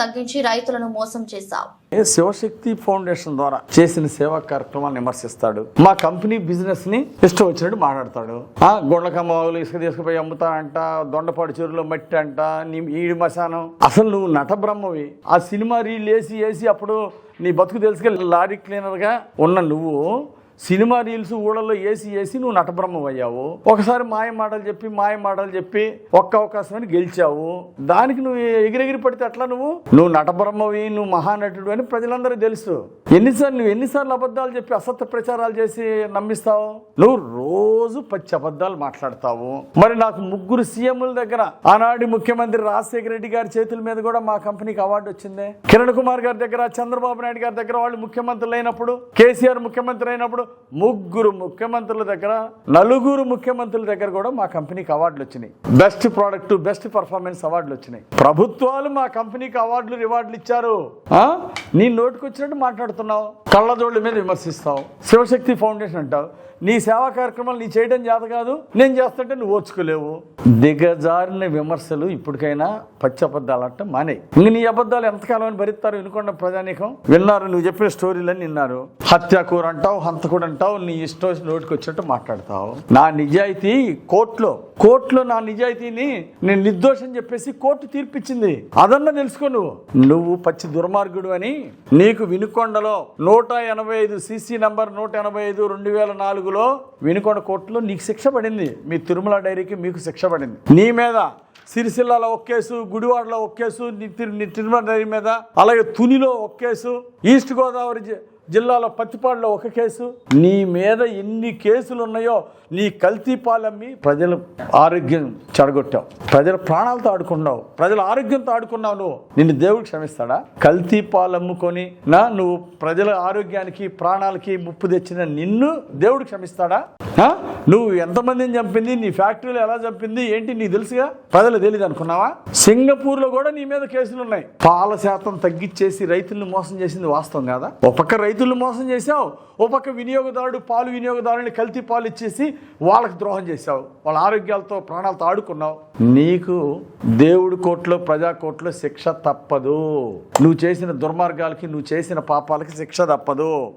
తగ్గించి రైతులను మోసం చేశావు. శివశక్తి ఫౌండేషన్ ద్వారా చేసిన సేవా కార్యక్రమాన్ని విమర్శిస్తాడు. మా కంపెనీ బిజినెస్ని ఇష్టం వచ్చినట్టు మాట్లాడతాడు. ఆ గుండ్లకమ్మలు ఇసుక తీసుకుపోయి అమ్ముతానంట దొండపాడు చెరువులో మట్టి అంట నీ ఈడి మశానం. అసలు నువ్వు నట బ్రహ్మవి ఆ సినిమా రీల్ వేసి వేసి అప్పుడు నీ బతుకు తెలుసుకెళ్ళి లారీ క్లీనర్గా ఉన్న నువ్వు సినిమా రీల్స్ ఊళ్ళల్లో వేసి వేసి నువ్వు నటబ్రహ్మం అయ్యావు ఒకసారి మాయ మాటలు చెప్పి మాయ మాటలు చెప్పి ఒక్క అవకాశమని గెలిచావు. దానికి నువ్వు ఎగిరెగిరి పడితే అట్లా నువ్వు? నువ్వు నటబ్రహ్మవి నువ్వు మహానటుడు అని ప్రజలందరూ తెలుసు. ఎన్నిసార్లు నువ్వు ఎన్నిసార్లు అబద్ధాలు చెప్పి అసత్య ప్రచారాలు చేసి నమ్మిస్తావు? నువ్వు రోజు పచ్చి అబద్ధాలు మాట్లాడతావు. మరి నాకు ముగ్గురు సీఎంల దగ్గర ఆనాడు ముఖ్యమంత్రి రాజశేఖర రెడ్డి గారి చేతుల మీద కూడా మా కంపెనీకి అవార్డు వచ్చింది. కిరణ్ కుమార్ గారి దగ్గర చంద్రబాబు నాయుడు గారి దగ్గర వాళ్ళు ముఖ్యమంత్రులు అయినప్పుడు కేసీఆర్ ముఖ్యమంత్రి అయినప్పుడు ముగ్గురు ముఖ్యమంత్రుల దగ్గర నలుగురు ముఖ్యమంత్రుల దగ్గర కూడా మా కంపెనీకి అవార్డులు వచ్చినాయి. బెస్ట్ ప్రోడక్ట్ బెస్ట్ పర్ఫార్మెన్స్ అవార్డులు వచ్చినాయి. ప్రభుత్వాలు మా కంపెనీకి అవార్డులు రివార్డులు ఇచ్చారు. నీ నోటికొచ్చినట్టు మాట్లాడుతున్నావు కళ్ళజోళ్ళ మీద విమర్శిస్తావు శివశక్తి ఫౌండేషన్ అంటావు. నీ సేవా కార్యక్రమాలు నీ చేయడం చేత కాదు నేను చేస్తుంటే నువ్వు ఓచుకోలేవు. దిగజారిన విమర్శలు ఇప్పటికైనా పచ్చి అబద్ధాలు అంటే మానే ఇంక నీ అబద్ధాలు ఎంతకాలం అని భరిస్తారు వినుకొండ ప్రజానీకం? విన్నారు నువ్వు చెప్పిన స్టోరీలన్నీ విన్నారు. హత్యాకూర అంటావు హంతకుడు అంటావు నీ ఇష్టం నోటికి వచ్చినట్టు మాట్లాడతావు. నా నిజాయితీ కోర్టులో కోర్టులో నా నిజాయితీని నేను నిర్దోషం చెప్పేసి కోర్టు తీర్పిచ్చింది. అదన్నా తెలుసుకో నువ్వు. నువ్వు పచ్చి దుర్మార్గుడు అని నీకు వినుకొండలో నూట ఎనభై ఐదు సీసీ నంబర్ నూట ఎనభై ఐదు రెండు వేల నాలుగులో వినుకొండ కోర్టులో నీకు శిక్ష పడింది. మీ తిరుమల డైరీకి మీకు శిక్ష పడింది. నీ మీద సిరిసిల్లలో ఒక కేసు గుడివాడలో ఒక కేసు తిరు- తిరుమల డైరీ మీద అలాగే తునిలో ఒక కేసు ఈస్ట్ గోదావరి జి- జిల్లాలో పత్తిపాడులో ఒక కేసు. నీ మీద ఎన్ని కేసులు ఉన్నాయో నీ కల్తీ పాలమ్మి ప్రజల ఆరోగ్యం చెడగొట్టావు. ప్రజల ప్రాణాలతో ఆడుకున్నావు. ప్రజల ఆరోగ్యంతో ఆడుకున్నావు నువ్వు. నిన్ను దేవుడు క్షమిస్తాడా? కల్తీ పాలమ్ముకొని నా నువ్వు ప్రజల ఆరోగ్యానికి ప్రాణాలకి ముప్పు తెచ్చిన నిన్ను దేవుడు క్షమిస్తాడా? నువ్వు ఎంతమందిని చంపింది? నీ ఫ్యాక్టరీలో ఎలా చంపింది? ఏంటి నీకు తెలుసుగా? ప్రజలు తెలియదు అనుకున్నావా? సింగపూర్లో కూడా నీ మీద కేసులు ఉన్నాయి పాల శాతం తగ్గించేసి రైతులను మోసం చేసింది వాస్తవం కాదా? ఒక రైతు రైతులను మోసం చేసావు ఓ పక్క వినియోగదారుడు పాలు వినియోగదారుని కల్తీ పాలు ఇచ్చేసి వాళ్ళకి ద్రోహం చేశావు. వాళ్ళ ఆరోగ్యాలతో ప్రాణాలతో ఆడుకున్నావు. నీకు దేవుడి కోర్టులో ప్రజా కోర్టులో శిక్ష తప్పదు. నువ్వు చేసిన దుర్మార్గాలకి నువ్వు చేసిన పాపాలకి శిక్ష తప్పదు.